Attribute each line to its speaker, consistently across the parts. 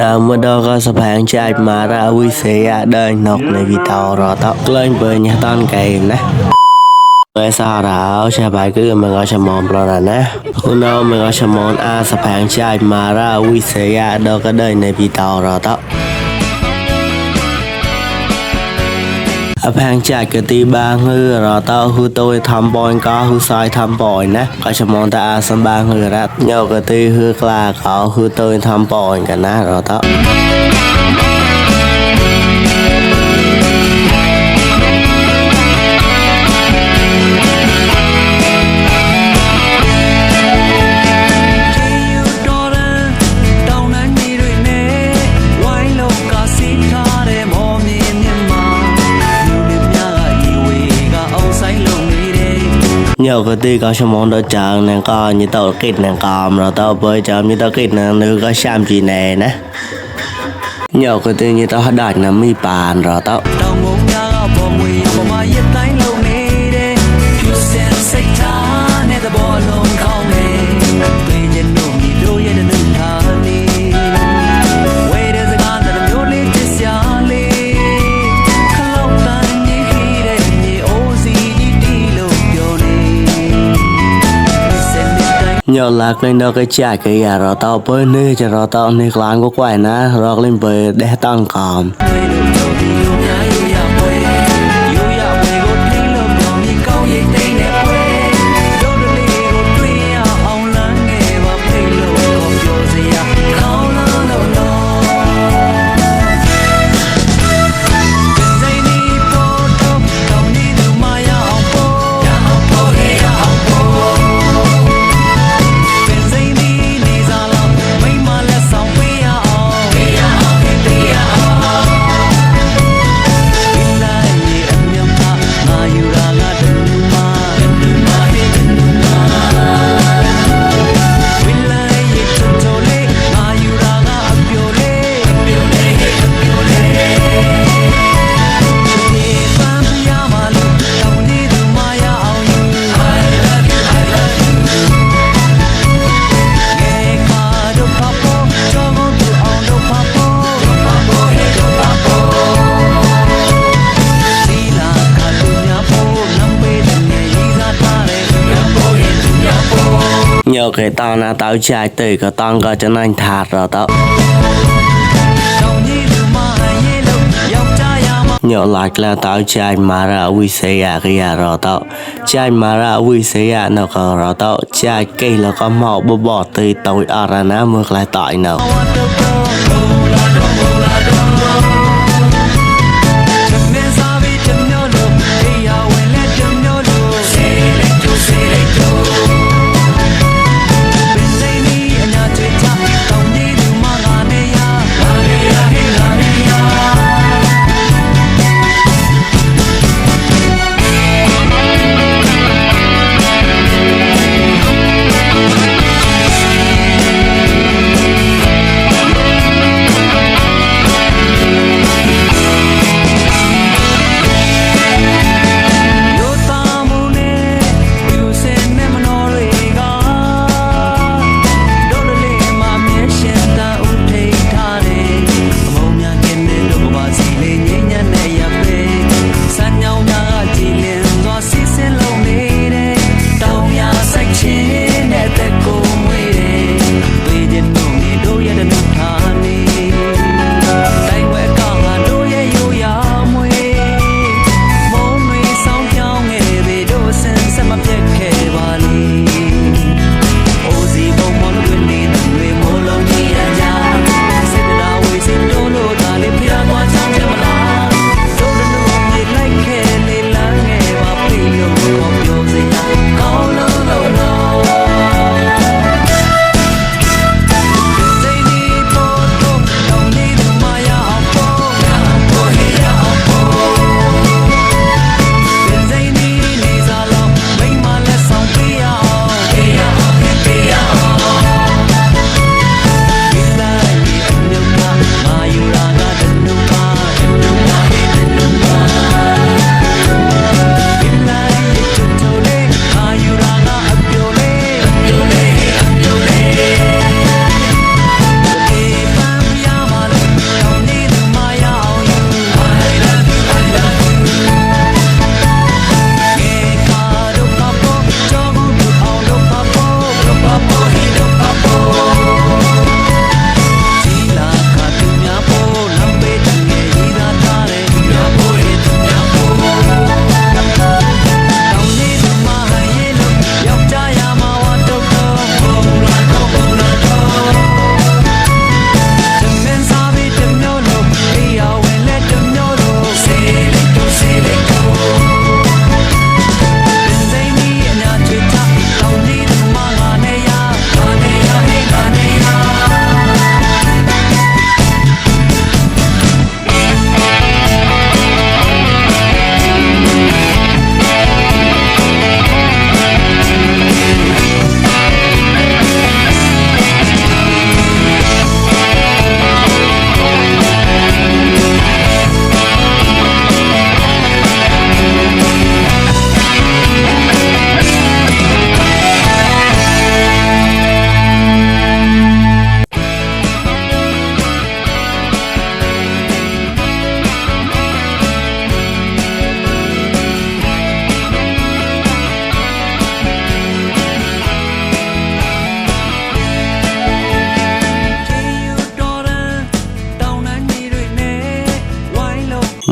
Speaker 1: ដើមមកដល់ក៏សភាងចាច់មករវិសេអាដើញនុកនៃវីតោរតក្លែងបើញ៉ាតានកែណាពេលសារោជាបាយគឺមកអសមមប្រណាគុណោមកអសមនអាសភាងចាច់មករវិសេអាដល់ក៏ដើញនៃវីតោរត អផាងចាច់ក៏ទីបាងឺរតហ៊ូតូធំបនក៏ហ៊ូសយធំបនណាក៏សមនតាអាសំបាងឺរ៉ាត់ញោក៏ទីហ៊ឺក្លាក៏ហ៊ូតូធំបនកណារត nhiều cái tí có số món đó chờ nè, có như tao kịch nè còn rồi tao bơi chờ như tao kịch nè, nữ có xem gì nè nè. Nhiều cái tí như tao đạt nè, mi bàn rồi tao. ញោឡាក់លេងដល់គេចាគេអារតោពើនេះចរតោនេះក្លាងក៏ខ្វាយណារកលេងបើដេះតង់កំ cái tao na tao chạy từ cái tao có cho anh thả rồi tao. Nhớ lại là tao chạy mà ra vui xe à cái à rồi tao. Chạy mà ra vui xe à nó có rồi tao. Chạy cây là có màu bộ bỏ từ tối ở ra nó mượt lại tại nào.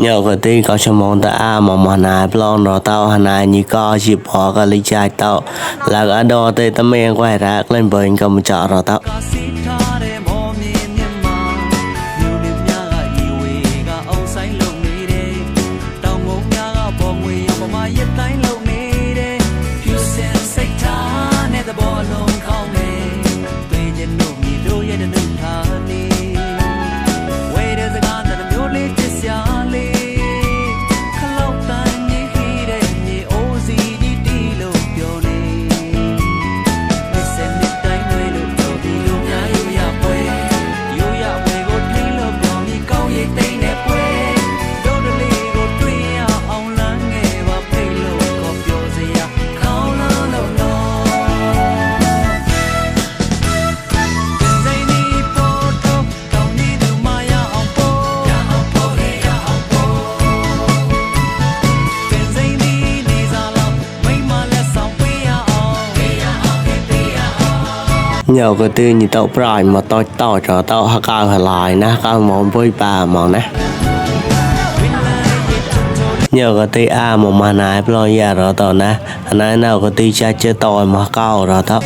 Speaker 1: ញោកទេក៏ឈមងតាអាមមណាប្លងរតោហណាញីក៏ជីបកលិចាយតោឡើងអដតេតមៀងខ្វែរ៉ាក្លែងបើញក៏មិនចរតោ ញោក៏ទឿញីតោប្រាយមកតោចតោចតោហកៅហឡាយណាកៅមកវុយបាមកណាញោក៏ទីអាមកម៉ាណៃប្លោយ៉ារតោណាណៃណៅក៏ទីចាច់ចិត្តតោមកកៅរតោ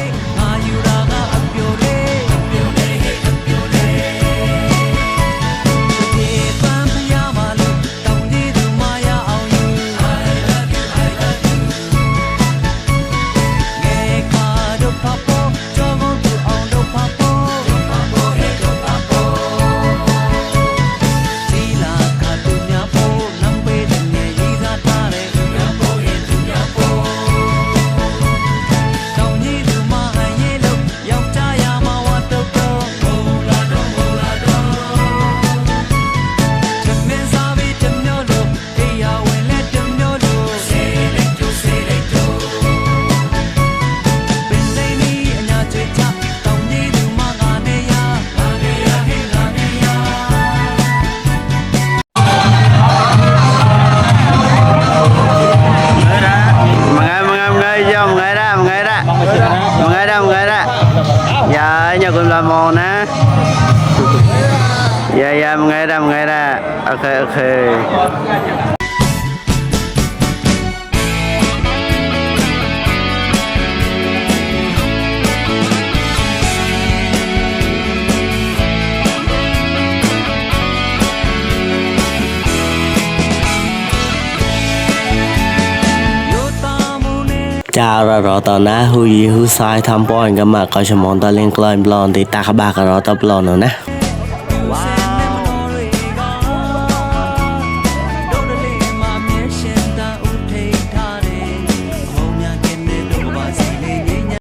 Speaker 1: จาระรอต่อนะฮูยีฮูซ้ายทำป้อนกันมากก็ชมองตะเล่งกลอยบลอนติตาขบากระรอตะบลอนเนาะนะ